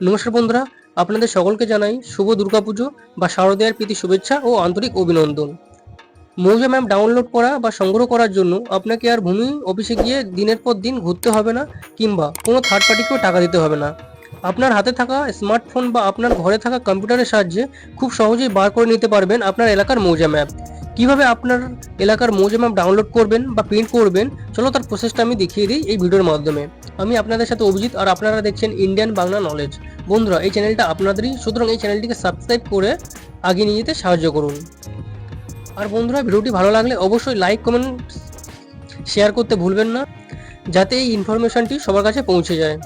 নমস্কার বন্ধুরা, আপনাদের সকলকে জানাই শুভ দুর্গাপুজো বা শারদীয়ার প্রীতি শুভেচ্ছা ও আন্তরিক অভিনন্দন। মৌজা ম্যাপ ডাউনলোড করা বা সংগ্রহ করার জন্য আপনাকে আর ভূমি অফিসে গিয়ে দিনের পর দিন ঘুরতে হবে না কিংবা কোনো থার্ড পার্টিকেও টাকা দিতে হবে না। আপনার হাতে থাকা স্মার্টফোন বা আপনার ঘরে থাকা কম্পিউটারের সাহায্যে খুব সহজেই বার করে নিতে পারবেন আপনার এলাকার মৌজা ম্যাপ কীভাবে আপনার এলাকার মৌজা ম্যাপ ডাউনলোড করবেন বা প্রিন্ট করবেন, চলো তার প্রসেসটা আমি দেখিয়ে দিই এই ভিডিওর মাধ্যমে। আমি আপনাদের সাথে অভিজিৎ আর আপনারা দেখছেন ইন্ডিয়ান বাংলা নলেজ বন্ধুরা, এই চ্যানেলটা আপনাদেরই, সুতরাং এই চ্যানেলটিকে সাবস্ক্রাইব করে আগে নিয়ে যেতে সাহায্য করুন। আর বন্ধুরা, ভিডিওটি ভালো লাগলে অবশ্যই লাইক কমেন্ট শেয়ার করতে ভুলবেন না, যাতে এই ইনফরমেশনটি সবার কাছে পৌঁছে যায়।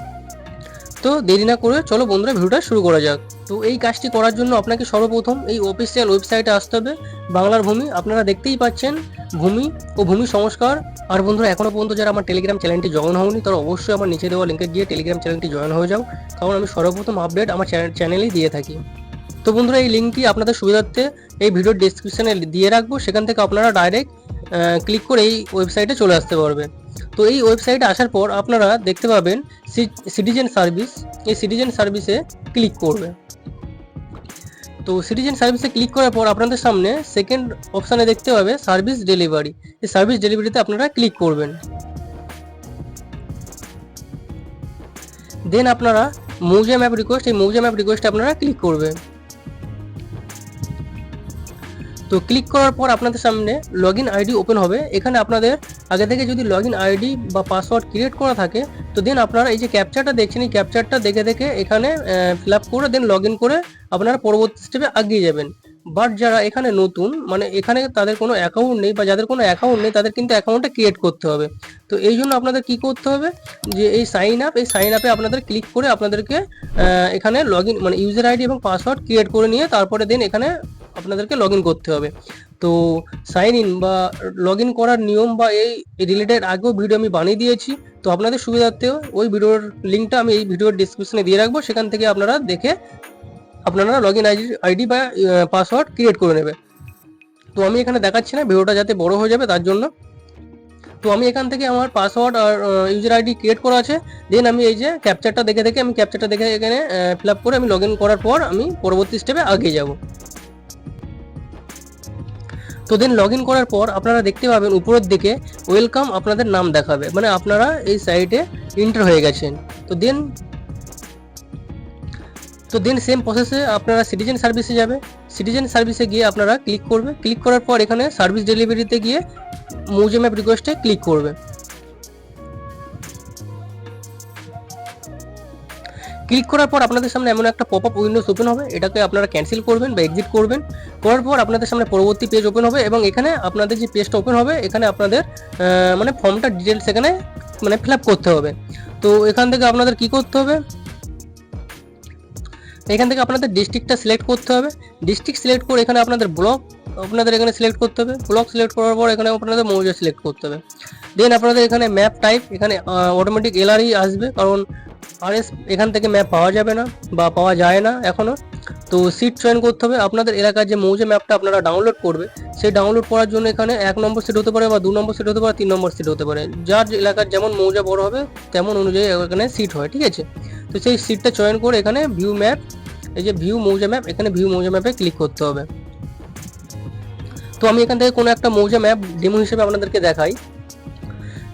তো দেরি না করে চলো বন্ধুরা, ভিডিওটা শুরু করা যাক। তো এই কাজটি করার জন্য আপনাকে সর্বপ্রথম এই অফিসিয়াল ওয়েবসাইটে আসতে হবে। বাংলার ভূমি, আপনারা দেখতেই পাচ্ছেন ভূমি ও ভূমি সংস্কার। আর বন্ধুরা এখনও পর্যন্ত যারা আমার টেলিগ্রাম চ্যানেলটি জয়েন হয়নি তারা অবশ্যই আমার নিচে দেওয়া লিঙ্কে গিয়ে টেলিগ্রাম চ্যানেলটি জয়েন হয়ে যাও। কারণ আমি সর্বপ্রথম আপডেট আমার চ্যানেলেই দিয়ে থাকি। তো বন্ধুরা, এই লিঙ্কটি আপনাদের সুবিধার্থে এই ভিডিওর ডিসক্রিপশনে দিয়ে রাখব। সেখান থেকে আপনারা ডাইরেক্ট ক্লিক করে এই ওয়েবসাইটে চলে আসতে পারবেন। তো এই ওয়েবসাইটে আসার পর আপনারা দেখতে পাবেন সিটিজেন সার্ভিস এই সিটিজেন সার্ভিসে ক্লিক করবে। তো সিটিজেন সার্ভিসে ক্লিক করার পর আপনাদের সামনে সেকেন্ড অপশানে দেখতে পাবে সার্ভিস ডেলিভারি এই সার্ভিস ডেলিভারিতে আপনারা ক্লিক করবেন। দেন আপনারা মৌজা ম্যাপ রিকোয়েস্ট এই মৌজা ম্যাপ রিকোয়েস্টে আপনারা ক্লিক করবেন তো ক্লিক করার পর আপনাদের সামনে লগ ইন আইডি ওপেন হবে। এখানে আপনাদের আগে থেকে যদি লগ ইন আইডি বা পাসওয়ার্ড ক্রিয়েট করা থাকে, তো দেন আপনারা এই যে ক্যাপচারটা দেখছেন, এই ক্যাপচারটা দেখে দেখে এখানে ফিল আপ করে দেন লগ ইন করে আপনারা পরবর্তী স্টেপে এগিয়ে যাবেন। বাট যারা এখানে নতুন মানে এখানে তাদের কোনো অ্যাকাউন্ট নেই বা যাদের কোনো অ্যাকাউন্ট নেই, তাদের কিন্তু অ্যাকাউন্টটা ক্রিয়েট করতে হবে। তো এই জন্য আপনাদের কি করতে হবে? যে এই সাইন আপ এই সাইন আপে আপনাদের ক্লিক করে আপনাদেরকে এখানে লগ মানে ইউজার আইডি এবং পাসওয়ার্ড ক্রিয়েট করে নিয়ে তারপরে দেন এখানে আপনাদেরকে লগ ইন করতে হবে। তো সাইন ইন বা লগ ইন করার নিয়ম বা এই রিলেটেড আগেও ভিডিও আমি বানিয়ে দিয়েছি। তো আপনাদের সুবিধার্থেও ওই ভিডিওর লিঙ্কটা আমি এই ভিডিওর ডিসক্রিপশনে দিয়ে রাখব। সেখান থেকে আপনারা দেখে আপনারা লগ ইন আইডি আইডি বা পাসওয়ার্ড ক্রিয়েট করে নেবে। তো আমি এখানে দেখাচ্ছি না ভিডিওটা যাতে বড় হয়ে যাবে তার জন্য। তো আমি এখান থেকে আমার পাসওয়ার্ড আর ইউজার আইডি ক্রিয়েট করা আছে। দেন আমি এই যে ক্যাপচারটা দেখে দেখে, আমি ক্যাপচারটা দেখে এখানে ফিল আপ করে আমি লগ ইন করার পর আমি পরবর্তী স্টেপে আগে যাব। তো দেন লগ ইন করার পর আপনারা দেখতে পাবেন উপরের দিকে ওয়েলকাম আপনাদের নাম দেখাবে। মানে আপনারা এই সাইটে ইন্টার হয়ে গেছেন। তো দেন তো দেন সেম প্রসেসে আপনারা সিটিজেন সার্ভিসে যাবে। সিটিজেন সার্ভিসে গিয়ে আপনারা ক্লিক করবে। ক্লিক করার পর এখানে সার্ভিস ডেলিভারিতে গিয়ে মিউজিয়াম অ্যাপ রিকোয়েস্টে ক্লিক করবে। ক্লিক করার পর আপনাদের সামনে এমন একটা পপ আপ উইন্ডোজ ওপেন হবে। এটাকে আপনারা ক্যান্সেল করবেন বা এক্সিট করবেন। করার পর আপনাদের সামনে পরবর্তী পেজ ওপেন হবে এবং এখানে আপনাদের যে পেজটা ওপেন হবে, এখানে আপনাদের মানে ফর্মটা ডিটেলস এখানে মানে ফিল করতে হবে। তো এখান থেকে আপনাদের কি করতে হবে? এখান থেকে আপনাদের ডিস্ট্রিক্টটা সিলেক্ট করতে হবে। ডিস্ট্রিক্ট সিলেক্ট করে এখানে আপনাদের ব্লক আপনাদের এখানে সিলেক্ট করতে হবে। ব্লক সিলেক্ট করার পর এখানে আপনাদের মৌজা সিলেক্ট করতে হবে। দেন আপনাদের এখানে ম্যাপ টাইপ এখানে অটোমেটিক এলআরই আসবে। কারণ আরএস এখান থেকে ম্যাপ পাওয়া যাবে না বা পাওয়া যায় না এখনও তো সিট চয়ন করতে হবে। আপনাদের এলাকার যে মৌজা ম্যাপটা আপনারা ডাউনলোড করবে, সেই ডাউনলোড করার জন্য এখানে এক নম্বর সিট হতে পারে বা দু নম্বর সিট হতে পারে, তিন নম্বর সিট হতে পারে। যার এলাকার যেমন মৌজা বড় হবে, তেমন অনুযায়ী এখানে সিট হয়, ঠিক আছে? তো সেই সিটটা চয়ন করে এখানে ভিউ ম্যাপ এই যে ভিউ মৌজা ম্যাপ এখানে ভিউ মৌজা ম্যাপে ক্লিক করতে হবে। তো আমি এখান থেকে কোনো একটা মৌজা ম্যাপ ডেমো হিসেবে আপনাদেরকে দেখাই।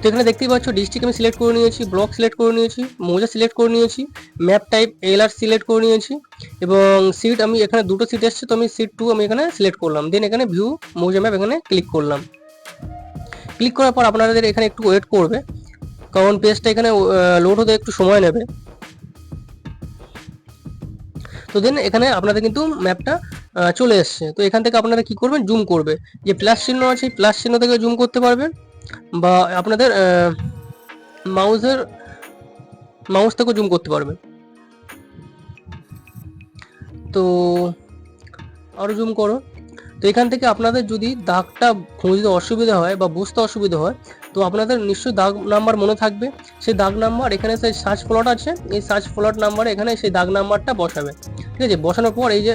তো এখানে দেখতেই পাচ্ছ ডিস্ট্রিক্ট আমি সিলেক্ট করে নিয়েছি ব্লক সিলেক্ট করে নিয়েছি, মৌজা সিলেক্ট করে নিয়েছি ম্যাপ টাইপ এলআর সিলেক্ট করে নিয়েছি এবং সিট আমি এখানে দুটো সিট এসছে, তো আমি সিট টু আমি এখানে সিলেক্ট করলাম। দেন এখানে ভিউ মৌজা ম্যাপ এখানে ক্লিক করলাম। ক্লিক করার পর আপনাদের এখানে একটু ওয়েট করবে, কারণ পেজটা এখানে লোড হতে একটু সময় নেবে। তো দেন এখানে আপনাদের কিন্তু ম্যাপটা চলে এসছে। তো এখান থেকে আপনারা কি করবেন জুম করবে। যে প্লাস চিহ্ন আছে প্লাস চিহ্ন থেকে জুম করতে পারবেন। বা আপনাদের মাউসের মাউস থেকেও জুম করতে পারবেন তো আরও জুম করো। তো এখান থেকে আপনাদের যদি দাগটা খুঁজতে অসুবিধা হয় বা বুঝতে অসুবিধা হয়, তো আপনাদের নিশ্চয়ই দাগ নাম্বার মনে থাকবে। সেই দাগ নাম্বার এখানে সেই সার্চ ফ্লট আছে। এই সার্চ ফ্লট নাম্বারে এখানে সেই দাগ নাম্বারটা বসাবে। ঠিক আছে? বসানোর পর এই যে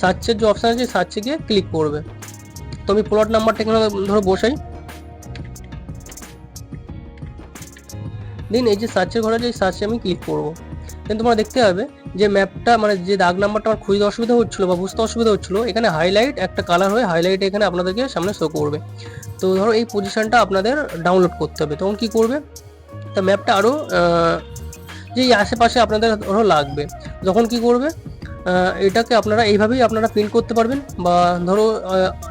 সার্চের যে অপশান আছে সার্চে গিয়ে ক্লিক করবে। তো আমি প্লট নাম্বারটা এখানে ধরো বসাই। দেন এই যে সার্চের ঘরে যে সার্চে আমি ক্লিক করব। কিন্তু তোমরা দেখতে পাবে যে ম্যাপটা মানে যে দাগ নাম্বারটা আমার খুঁজতে অসুবিধা হচ্ছিল বা বুঝতে অসুবিধা হচ্ছিল, এখানে হাইলাইট একটা কালার হয়ে হাইলাইট এখানে আপনাদেরকে সামনে শো করবে। তো ধরো এই পজিশনটা আপনাদের ডাউনলোড করতে হবে। তখন কী করবে? তা ম্যাপটা আরও যে আশেপাশে আপনাদের ধরো লাগবে। যখন কি করবে? এটাকে আপনারা এইভাবেই আপনারা প্রিন্ট করতে পারবেন বা ধরো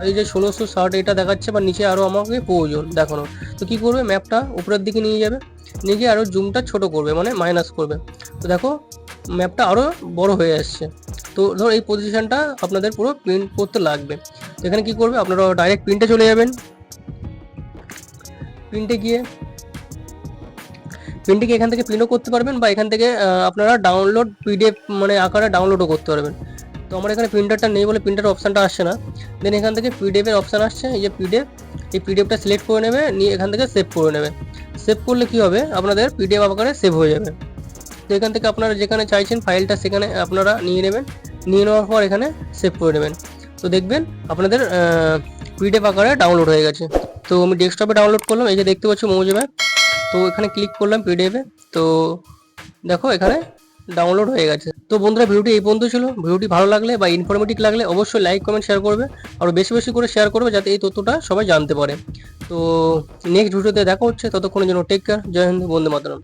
এই যে ষোলোশো ষাট এটা দেখাচ্ছে বা নিচে আরও আমাকে প্রয়োজন দেখানোর। তো কি করবে? ম্যাপটা উপরের দিকে নিয়ে যাবে, নিয়ে গিয়ে আরও জুমটা ছোট করবে মানে মাইনাস করবে। তো দেখো ম্যাপটা আরও বড় হয়ে আসছে। তো ধরো এই পজিশনটা আপনাদের পুরো প্রিন্ট করতে লাগবে। এখানে কি করবে? আপনারা ডাইরেক্ট প্রিন্টে চলে যাবেন। প্রিন্টে গিয়ে প্রিন্টটিকে এখান থেকে প্রিন্টও করতে পারবেন বা এখান থেকে আপনারা ডাউনলোড পিডিএফ মানে আকারে ডাউনলোডও করতে পারবেন। তো আমার এখানে প্রিন্টারটা নেই বলে প্রিন্টার অপশানটা আসছে না। দেন এখান থেকে পিডিএফের অপশান আসছে, এই যে পিডিএফ এই পিডিএফটা সিলেক্ট করে নেবে, নিয়ে এখান থেকে সেভ করে নেবে। সেভ করলে কি হবে? আপনাদের পিডিএফ আকারে সেভ হয়ে যাবে। তো এখান থেকে আপনারা যেখানে চাইছেন ফাইলটা সেখানে আপনারা নিয়ে নেবেন। নিয়ে নেওয়ার পর এখানে সেভ করে নেবেন। তো দেখবেন আপনাদের পিডিএফ আকারে ডাউনলোড হয়ে গেছে। তো আমি ডেস্কটপে ডাউনলোড করলাম, এই যে দেখতে পাচ্ছি মৌজে ম্যাপ তো এখানে ক্লিক করলাম পিডিএফে তো দেখো এখানে ডাউনলোড হয়ে গেছে। তো বন্ধুরা, ভিডিওটি এই পর্যন্ত ছিল। ভিডিওটি ভালো লাগলে বা ইনফরমেটিভ লাগলে অবশ্যই লাইক কমেন্ট শেয়ার করবে। আর বেশি বেশি করে শেয়ার করবে যাতে এই তথ্যটা সবাই জানতে পারে। তো নেক্সট ভিডিওতে দেখা হচ্ছে। ততক্ষণের জন্য টেক কেয়ার জয় হিন্দ, বন্দে মাতরম।